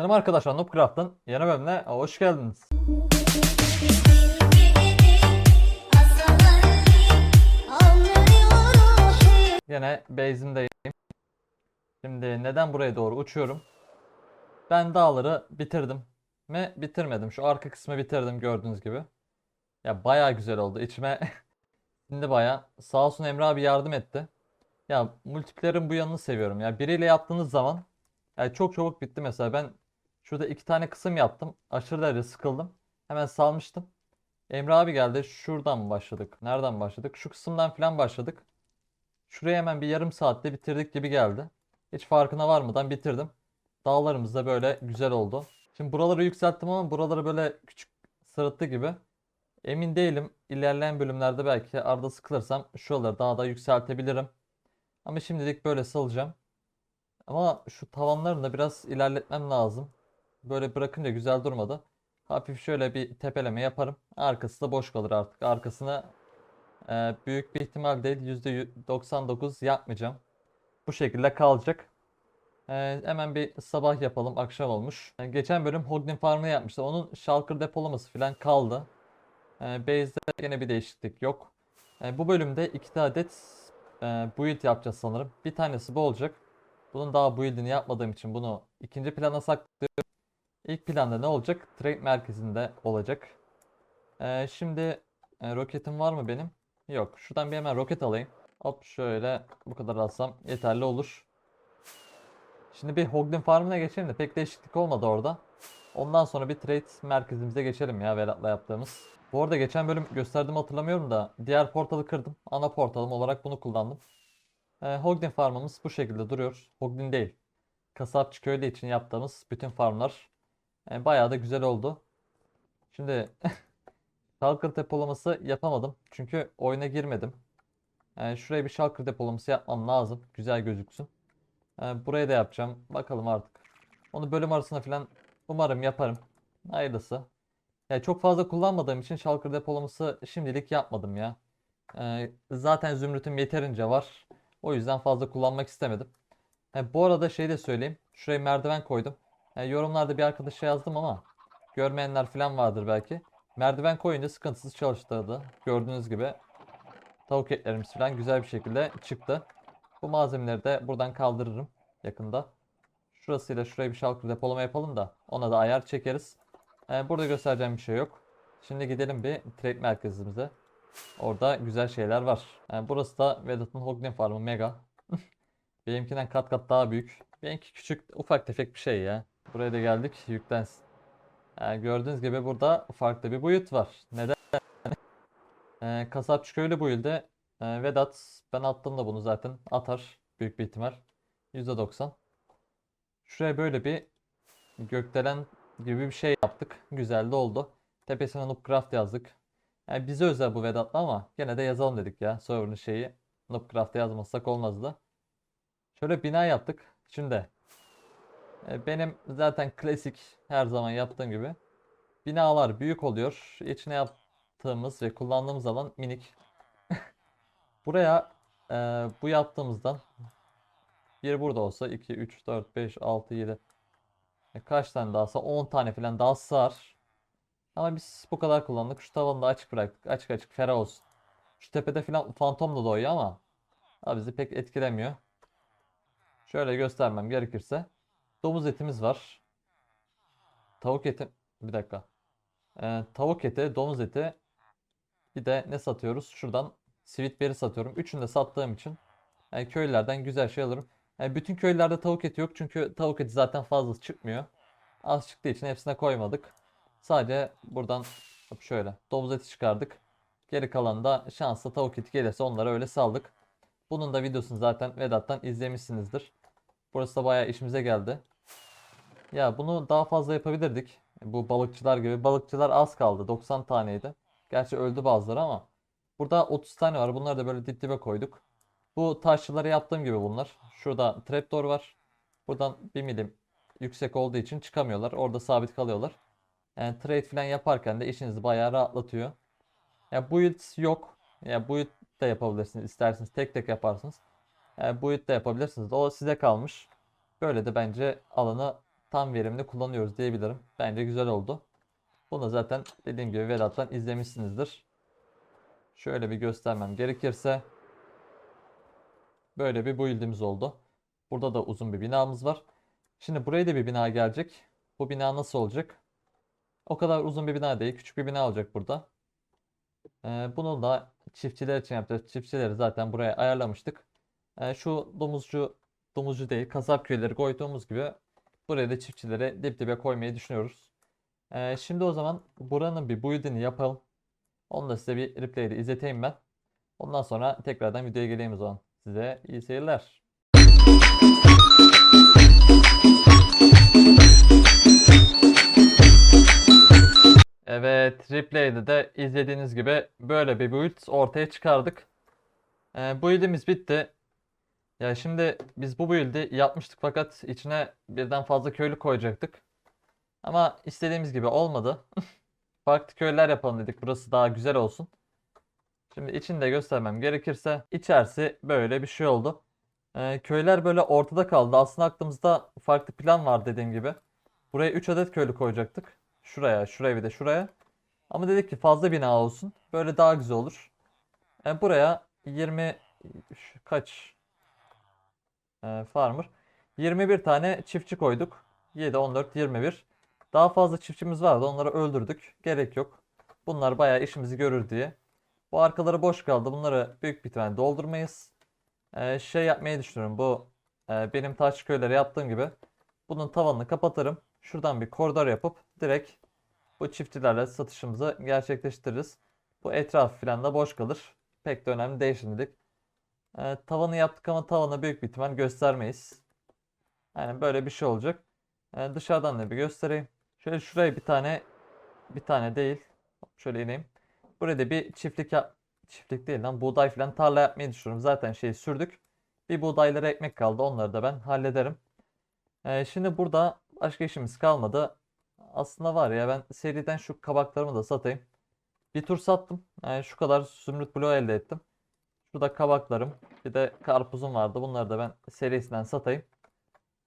Selam arkadaşlar Noobcraft'ın yeni bölümüne hoş geldiniz. Yine base'imdeyim. Şimdi neden buraya doğru uçuyorum? Ben dağları bitirdim mi bitirmedim. Şu arka kısmı bitirdim gördüğünüz gibi. Ya baya güzel oldu. İçime şimdi baya sağ olsun Emre abi yardım etti. Ya multiplayer'ın bu yanını seviyorum. Ya biriyle yaptığınız zaman yani çok çabuk bitti mesela. Ben şurada iki tane kısım yaptım. Aşırı derece sıkıldım. Hemen salmıştım. Emre abi geldi. Şuradan başladık? Nereden başladık? Şu kısımdan falan başladık. Şuraya hemen bir yarım saatte bitirdik gibi geldi. Hiç farkına varmadan bitirdim. Dağlarımız da böyle güzel oldu. Şimdi buraları yükselttim ama buraları böyle küçük sırıttı gibi. Emin değilim. İlerleyen bölümlerde belki arada sıkılırsam şuraları daha da yükseltebilirim. Ama şimdilik böyle salacağım. Ama şu tavanlarını da biraz ilerletmem lazım. Böyle bırakınca güzel durmadı. Hafif şöyle bir tepeleme yaparım. Arkası da boş kalır artık. Arkasına e, büyük bir ihtimal değil %99 yapmayacağım. Bu şekilde kalacak. E, hemen bir sabah yapalım. Akşam olmuş. E, geçen bölüm Hoglin Farm'ı yapmıştı. Onun shulker depolaması falan kaldı. E, base'de yine bir değişiklik yok. E, bu bölümde iki adet e, build yapacağız sanırım. Bir tanesi bu olacak. Bunun daha build'ini yapmadığım için bunu ikinci plana saklıyorum. İlk planda ne olacak? Trade merkezinde olacak. E, şimdi e, roketim var mı benim? Yok. Şuradan bir hemen roket alayım. Hop şöyle bu kadar alsam yeterli olur. Şimdi bir Hoglin Farm'ına geçelim de pek değişiklik olmadı orada. Ondan sonra bir trade merkezimize geçelim ya Vedat'la yaptığımız. Bu arada geçen bölüm gösterdim hatırlamıyorum da diğer portalı kırdım. Ana portalım olarak bunu kullandım. Ee, Hoglin farmımız bu şekilde duruyor. Hoglin değil. Kasapçı köylü için yaptığımız bütün farmlar e, bayağı da güzel oldu. Şimdi shulker depolaması yapamadım. Çünkü oyuna girmedim. Yani şuraya bir shulker depolaması yapmam lazım. Güzel gözüksün. Ee, buraya da yapacağım. Bakalım artık. Onu bölüm arasında falan umarım yaparım. Hayırlısı. Ya çok fazla kullanmadığım için shulker depolaması şimdilik yapmadım ya. Ee, zaten zümrütüm yeterince var. O yüzden fazla kullanmak istemedim. Ha, bu arada şey de söyleyeyim. Şuraya merdiven koydum. Ha, yorumlarda bir arkadaşa yazdım ama görmeyenler falan vardır belki. Merdiven koyunca sıkıntısız çalıştırdı. Gördüğünüz gibi tavuk etlerimiz falan güzel bir şekilde çıktı. Bu malzemeleri de buradan kaldırırım yakında. Şurasıyla şuraya bir şalkır depolama yapalım da ona da ayar çekeriz. Ee, burada göstereceğim bir şey yok. Şimdi gidelim bir trade merkezimize. Orada güzel şeyler var. Ee, burası da Vedat'ın Hoglin Farmı Mega. Benimkinden kat kat daha büyük. Benimki küçük ufak tefek bir şey ya. Buraya da geldik yüklensin. Ee, gördüğünüz gibi burada farklı bir boyut var. Neden? Ee, kasapçı köylü build'e e, Vedat ben attım da bunu zaten atar büyük bir ihtimal. %90. Şuraya böyle bir gökdelen gibi bir şey yaptık. Güzel de oldu. Tepesine Noobcraft yazdık. Yani bize özel bu Vedat'la ama gene de yazalım dedik ya. Server'ın şeyi Noobcraft'ta yazmazsak olmazdı. Şöyle bina yaptık. Şimdi e, benim zaten klasik her zaman yaptığım gibi binalar büyük oluyor. İçine yaptığımız ve kullandığımız alan minik. Buraya e, bu yaptığımızdan bir burada olsa 2, 3, 4, 5, 6, 7 e, kaç tane dahası 10 tane falan daha sığar. Ama biz bu kadar kullandık. Şu tavanı da açık bıraktık. Açık açık ferah olsun. Şu tepede falan fantom da doğuyor ama bizi pek etkilemiyor. Şöyle göstermem gerekirse. Domuz etimiz var. Tavuk eti. Bir dakika. Ee, tavuk eti, domuz eti. Bir de ne satıyoruz? Şuradan sweet berry satıyorum. Üçünü de sattığım için yani köylülerden güzel şey alırım. Yani bütün köylerde tavuk eti yok çünkü tavuk eti zaten fazla çıkmıyor. Az çıktığı için hepsine koymadık. Sadece buradan şöyle domuz eti çıkardık. Geri kalan da şansla tavuk eti gelirse onlara öyle saldık. Bunun da videosunu zaten Vedat'tan izlemişsinizdir. Burası da bayağı işimize geldi. Ya bunu daha fazla yapabilirdik. Bu balıkçılar gibi. Balıkçılar az kaldı. 90 taneydi. Gerçi öldü bazıları ama. Burada 30 tane var. Bunları da böyle dip dibe koyduk. Bu taşçıları yaptığım gibi bunlar. Şurada trapdoor var. Buradan 1 milim yüksek olduğu için çıkamıyorlar. Orada sabit kalıyorlar. Yani trade falan yaparken de işinizi bayağı rahatlatıyor. Ya build yok. Ya build de yapabilirsiniz. İsterseniz tek tek yaparsınız. Yani build de yapabilirsiniz. O size kalmış. Böyle de bence alanı tam verimli kullanıyoruz diyebilirim. Bence güzel oldu. Bunu zaten dediğim gibi Vedat'tan izlemişsinizdir. Şöyle bir göstermem gerekirse böyle bir build'imiz oldu. Burada da uzun bir binamız var. Şimdi buraya da bir bina gelecek. Bu bina nasıl olacak? O kadar uzun bir bina değil. Küçük bir bina olacak burada. Ee, bunu da çiftçiler için yapacağız. Çiftçileri zaten buraya ayarlamıştık. Ee, şu domuzcu, domuzcu değil, kasap köyleri koyduğumuz gibi buraya da çiftçileri dip dibe koymayı düşünüyoruz. Ee, şimdi o zaman buranın bir build'ini yapalım. Onu da size bir replay'de izleteyim ben. Ondan sonra tekrardan videoya geleyim o zaman. Size iyi seyirler. Evet, replay'de de izlediğiniz gibi böyle bir build ortaya çıkardık. Ee, build'imiz bitti. Ya şimdi biz bu build'i yapmıştık fakat içine birden fazla köylü koyacaktık. Ama istediğimiz gibi olmadı. Farklı köyler yapalım dedik. Burası daha güzel olsun. Şimdi içini de göstermem gerekirse içerisi böyle bir şey oldu. Ee, köyler böyle ortada kaldı. Aslında aklımızda farklı plan var dediğim gibi. Buraya 3 adet köylü koyacaktık. Şuraya, şuraya bir de şuraya. Ama dedik ki fazla bina olsun. Böyle daha güzel olur. E, buraya 20 şu- kaç e, farmer 21 tane çiftçi koyduk. 7 14 21. Daha fazla çiftçimiz vardı. Onları öldürdük. Gerek yok. Bunlar bayağı işimizi görür diye. Bu arkaları boş kaldı. Bunları büyük bir ihtimalle doldurmayız. E, şey yapmayı düşünüyorum. Bu e, benim taş köyleri yaptığım gibi bunun tavanını kapatırım. Şuradan bir koridor yapıp direkt bu çiftçilerle satışımızı gerçekleştiririz. Bu etraf falan da boş kalır. Pek de önemli değil şimdilik. Ee, tavanı yaptık ama tavanı büyük bir ihtimal göstermeyiz. Yani böyle bir şey olacak. Ee, dışarıdan da bir göstereyim. Şöyle şuraya bir tane bir tane değil. Şöyle ineyim. Buraya da bir çiftlik yap çiftlik değil lan buğday falan tarla yapmayı düşünüyorum. Zaten şeyi sürdük. Bir buğdaylara ekmek kaldı. Onları da ben hallederim. Ee, şimdi burada başka işimiz kalmadı. Aslında var ya ben seriden şu kabaklarımı da satayım. Bir tur sattım. Yani şu kadar zümrüt bloğu elde ettim. Şurada kabaklarım. Bir de karpuzum vardı. Bunları da ben serisinden satayım.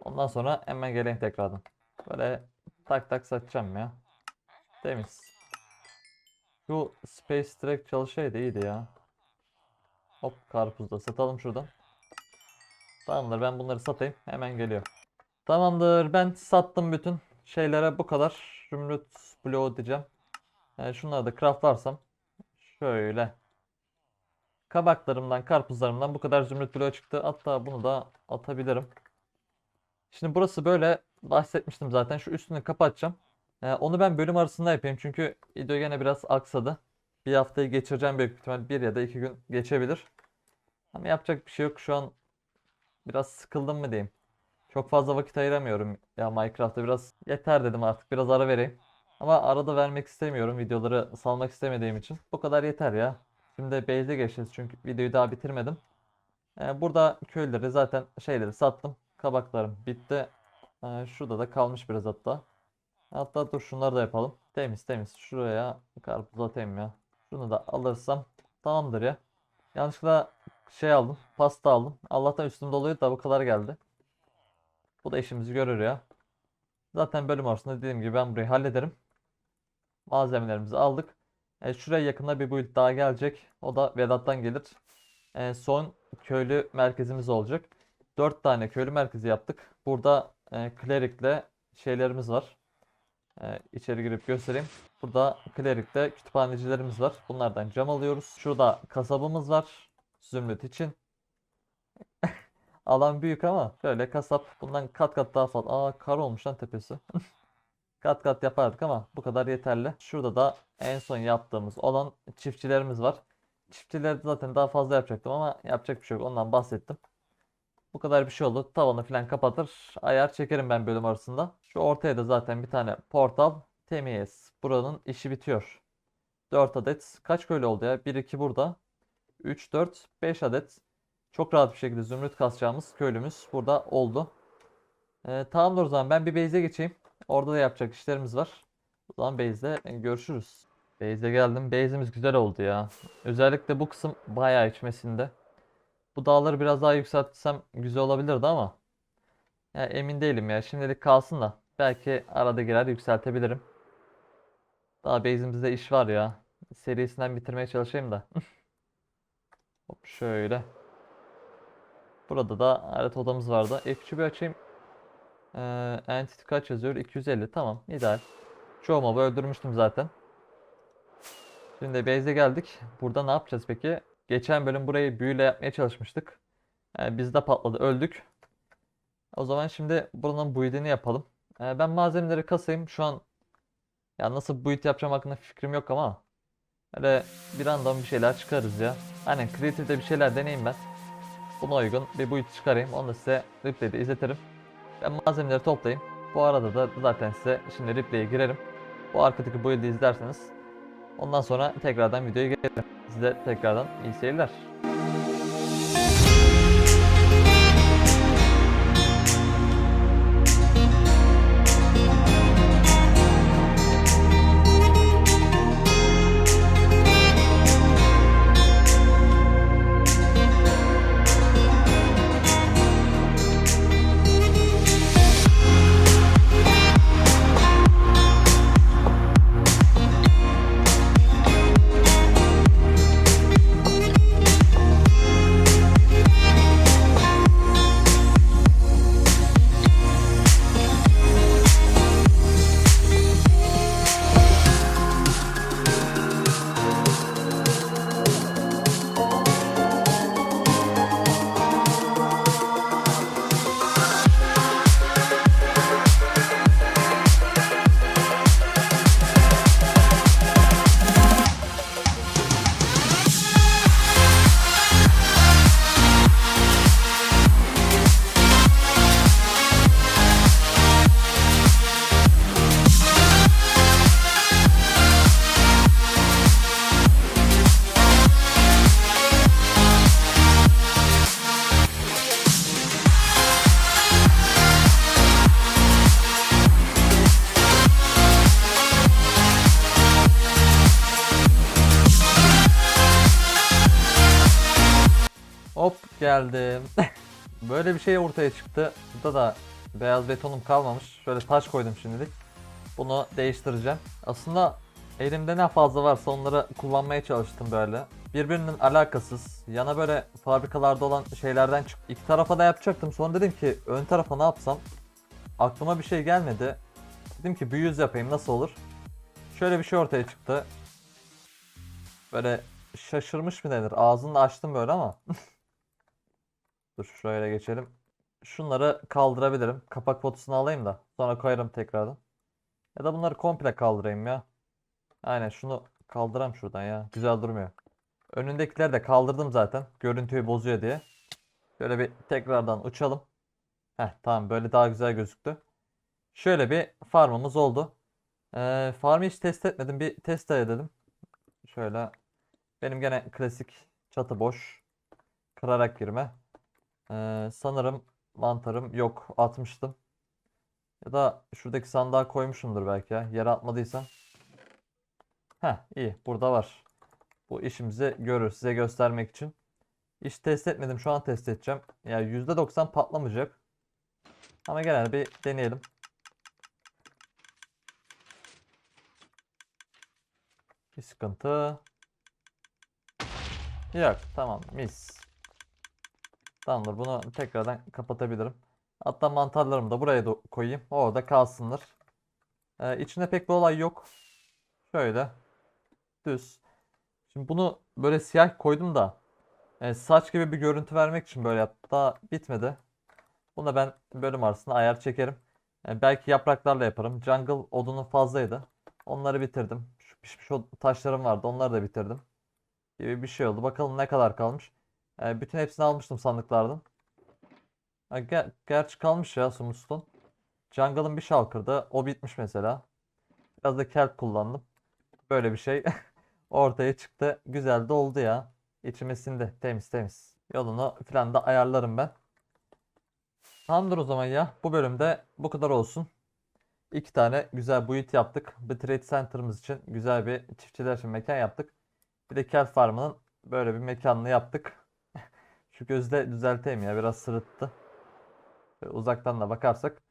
Ondan sonra hemen geleyim tekrardan. Böyle tak tak satacağım ya. Temiz. Şu Space Track çalışaydı iyiydi ya. Hop karpuz da satalım şuradan. Tamamdır ben bunları satayım. Hemen geliyor. Tamamdır ben sattım bütün şeylere bu kadar. Zümrüt bloğu diyeceğim. Yani şunları da craftlarsam şöyle kabaklarımdan karpuzlarımdan bu kadar zümrüt bloğu çıktı. Hatta bunu da atabilirim. Şimdi burası böyle bahsetmiştim zaten. Şu üstünü kapatacağım. Ee, onu ben bölüm arasında yapayım çünkü video gene biraz aksadı. Bir haftayı geçireceğim büyük ihtimal. Bir ya da iki gün geçebilir. Ama yapacak bir şey yok. Şu an biraz sıkıldım mı diyeyim. Çok fazla vakit ayıramıyorum ya Minecraft'ta biraz yeter dedim artık biraz ara vereyim. Ama arada vermek istemiyorum videoları salmak istemediğim için. Bu kadar yeter ya. Şimdi base'e geçeceğiz çünkü videoyu daha bitirmedim. Ee, burada köyleri zaten şeyleri sattım. Kabaklarım bitti. Ee, şurada da kalmış biraz hatta. Hatta dur şunları da yapalım. Temiz temiz. Şuraya karpuz atayım ya. Şunu da alırsam tamamdır ya. Yanlışlıkla şey aldım. Pasta aldım. Allah'tan üstüm doluydu da bu kadar geldi. Bu da işimizi görür ya. Zaten bölüm arasında dediğim gibi ben burayı hallederim. Malzemelerimizi aldık. E, şuraya yakında bir build daha gelecek. O da Vedat'tan gelir. E, son köylü merkezimiz olacak. 4 tane köylü merkezi yaptık. Burada e, klerikle şeylerimiz var. E, içeri girip göstereyim. Burada klerikte kütüphanecilerimiz var. Bunlardan cam alıyoruz. Şurada kasabımız var. Zümrüt için. Alan büyük ama şöyle kasap bundan kat kat daha fazla. Aa kar olmuş lan tepesi. Kat kat yapardık ama bu kadar yeterli. Şurada da en son yaptığımız olan çiftçilerimiz var. Çiftçileri zaten daha fazla yapacaktım ama yapacak bir şey yok. Ondan bahsettim. Bu kadar bir şey oldu. Tavanı falan kapatır. Ayar çekerim ben bölüm arasında. Şu ortaya da zaten bir tane portal. Temiz. Buranın işi bitiyor. 4 adet. Kaç köylü oldu ya? 1 2 burada. 3 4 5 adet. Çok rahat bir şekilde zümrüt kasacağımız köylümüz burada oldu. Ee, tamamdır o zaman ben bir base'e geçeyim. Orada da yapacak işlerimiz var. O zaman base'de görüşürüz. Base'e geldim. Base'imiz güzel oldu ya. Özellikle bu kısım bayağı içmesinde. Bu dağları biraz daha yükseltsem güzel olabilirdi ama ya emin değilim ya. Şimdilik kalsın da. belki arada girer yükseltebilirim. Daha base'imizde iş var ya. Serisinden bitirmeye çalışayım da. Hop şöyle. Burada da harita odamız vardı. F3'ü bir açayım. Ee, entity kaç yazıyor? 250. Tamam. ideal. Çoğu mob'u öldürmüştüm zaten. Şimdi base'e geldik. Burada ne yapacağız peki? Geçen bölüm burayı büyüyle yapmaya çalışmıştık. Ee, bizde patladı. Öldük. O zaman şimdi buranın build'ini yapalım. Ee, ben malzemeleri kasayım. Şu an ya nasıl build yapacağım hakkında fikrim yok ama öyle bir random bir şeyler çıkarız ya. Aynen Creative'de bir şeyler deneyeyim ben. Buna uygun bir build çıkarayım. Onu da size replay'de izletirim. Ben malzemeleri toplayayım. Bu arada da zaten size şimdi replay'e girerim. Bu arkadaki build'i izlerseniz ondan sonra tekrardan videoya gelirim. Size tekrardan iyi seyirler. Geldim. Böyle bir şey ortaya çıktı. Burada da beyaz betonum kalmamış. Şöyle taş koydum şimdilik. Bunu değiştireceğim. Aslında elimde ne fazla varsa onları kullanmaya çalıştım böyle. Birbirinin alakasız. Yana böyle fabrikalarda olan şeylerden çık. İki tarafa da yapacaktım. Sonra dedim ki ön tarafa ne yapsam? Aklıma bir şey gelmedi. Dedim ki bir yüz yapayım nasıl olur? Şöyle bir şey ortaya çıktı. Böyle şaşırmış mı denir? Ağzını açtım böyle ama. Dur şöyle geçelim. Şunları kaldırabilirim. Kapak fotusunu alayım da sonra koyarım tekrardan. Ya da bunları komple kaldırayım ya. Aynen şunu kaldıram şuradan ya. Güzel durmuyor. Önündekileri de kaldırdım zaten. Görüntüyü bozuyor diye. Şöyle bir tekrardan uçalım. Heh tamam böyle daha güzel gözüktü. Şöyle bir farmımız oldu. Ee, farmı hiç test etmedim. Bir test edelim. Şöyle. Benim gene klasik çatı boş. Kırarak girme. Ee, sanırım mantarım yok atmıştım. Ya da şuradaki sandığa koymuşumdur belki ya. Yere atmadıysam. Heh iyi burada var. Bu işimizi görür size göstermek için. Hiç test etmedim şu an test edeceğim. Yani %90 patlamayacak. Ama genelde bir deneyelim. Bir sıkıntı. Yok tamam mis. Tamamdır bunu tekrardan kapatabilirim. Hatta mantarlarımı da buraya da koyayım. Orada kalsınlar. Ee, içinde pek bir olay yok. Şöyle. Düz. Şimdi bunu böyle siyah koydum da e, saç gibi bir görüntü vermek için böyle yaptım. Daha bitmedi. Buna ben bölüm arasında ayar çekerim. E, belki yapraklarla yaparım. Jungle odunu fazlaydı. Onları bitirdim. Şu pişmiş taşlarım vardı. Onları da bitirdim. Gibi bir şey oldu. Bakalım ne kadar kalmış. E, bütün hepsini almıştım sandıklardan. Ger- gerçi kalmış ya Sumuston. Jungle'ın bir şalkırdı. O bitmiş mesela. Biraz da kelp kullandım. Böyle bir şey ortaya çıktı. Güzel de oldu ya. İçime sindi. Temiz temiz. Yolunu falan da ayarlarım ben. Tamamdır o zaman ya. Bu bölümde bu kadar olsun. İki tane güzel build yaptık. Bir trade center'ımız için güzel bir çiftçiler için mekan yaptık. Bir de kelp farmının böyle bir mekanını yaptık. Şu gözde düzelteyim ya biraz sırıttı. Şöyle uzaktan da bakarsak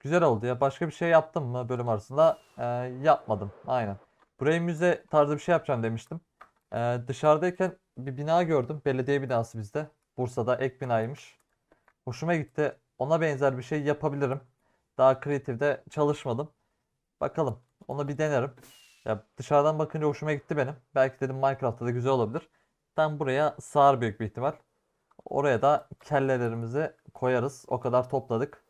Güzel oldu ya. Başka bir şey yaptım mı bölüm arasında? Ee, yapmadım. Aynen. Buraya müze tarzı bir şey yapacağım demiştim. Ee, dışarıdayken bir bina gördüm. Belediye binası bizde. Bursa'da ek binaymış. Hoşuma gitti. Ona benzer bir şey yapabilirim. Daha kreatifde çalışmadım. Bakalım. Onu bir denerim. Ya dışarıdan bakınca hoşuma gitti benim. Belki dedim Minecraft'ta da güzel olabilir. Ben buraya sığar büyük bir ihtimal. Oraya da kellelerimizi koyarız. O kadar topladık.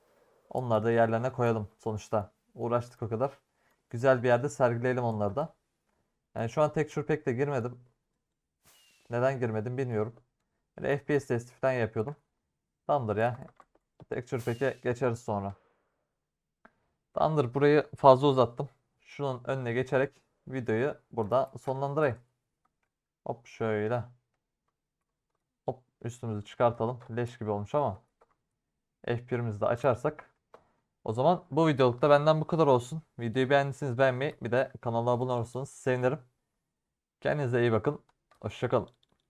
Onları da yerlerine koyalım sonuçta. Uğraştık o kadar. Güzel bir yerde sergileyelim onları da. Yani şu an Texture Pack'te girmedim. Neden girmedim bilmiyorum. Yani FPS testi falan yapıyordum. Tamamdır ya. Texture Pack'e geçeriz sonra. Tamamdır burayı fazla uzattım. Şunun önüne geçerek videoyu burada sonlandırayım. Hop şöyle. Üstümüzü çıkartalım. Leş gibi olmuş ama. F1'imizi de açarsak. O zaman bu videolukta benden bu kadar olsun. Videoyu beğendiyseniz beğenmeyi bir de kanala abone olursanız sevinirim. Kendinize iyi bakın. Hoşçakalın.